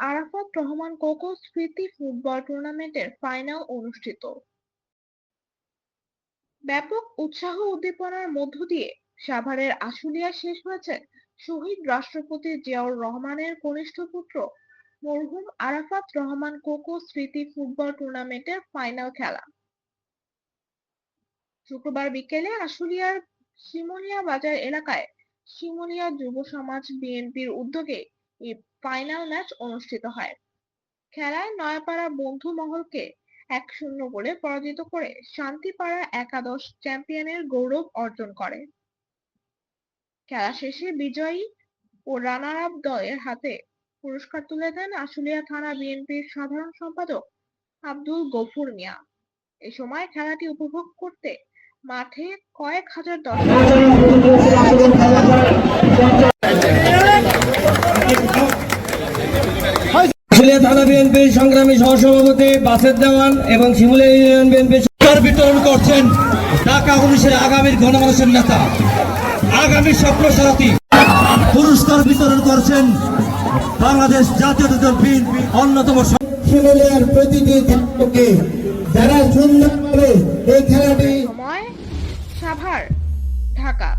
আরাফাত রহমান কোকো স্মৃতি ফুটবল টুর্নামেন্টের ফাইনাল অনুষ্ঠিত। ব্যাপক উৎসাহ উদ্দীপনার মধ্য দিয়ে সাভারের আশুলিয়া শেষ হয়েছে শহীদ রাষ্ট্রপতি জিয়াউর রহমানের কনিষ্ঠ পুত্র মরহুম আরাফাত রহমান কোকো স্মৃতি ফুটবল টুর্নামেন্টের ফাইনাল খেলা। শুক্রবার বিকেলে আশুলিয়ার শিমুলিয়া বাজার এলাকায় শিমুলিয়া যুব সমাজ বিএনপির উদ্যোগে ফাইনাল ম্যাচ অনুষ্ঠিত হয়। খেলায় নয়াপাড়া বন্ধু মহলকে এক শূন্য গোলে পরাজিত করে শান্তিপাড়া একাদশ চ্যাম্পিয়নের গৌরব অর্জন করে। খেলা শেষে বিজয়ী ও রানার আপ দলের হাতে পুরস্কার তুলে দেন আশুলিয়া থানা বিএনপির সাধারণ সম্পাদক আব্দুল গফুর মিয়া। এ সময় খেলাটি উপভোগ করতে মাঠে কয়েক হাজার দর্শক শিমুলিয়া থানা বিএনপির সংগ্রামী সহসভাপতি বাসের দেওয়ান এবং শিমুলিয়া ইউনিয়ন বিএনপি বিতরণ করছেন ঢাকা উনিশের আগামীর গণমানুষের নেতা। আগামী স্বপ্ন সারথী। পুরস্কার বিতরণ করছেন বাংলাদেশ জাতীয় দল বিএনপি অন্যতম শিমুলিয়ার প্রতিটি খেলোয়াড়কে যারা সুন্দরভাবে এই খেলাটি সাভার ঢাকা।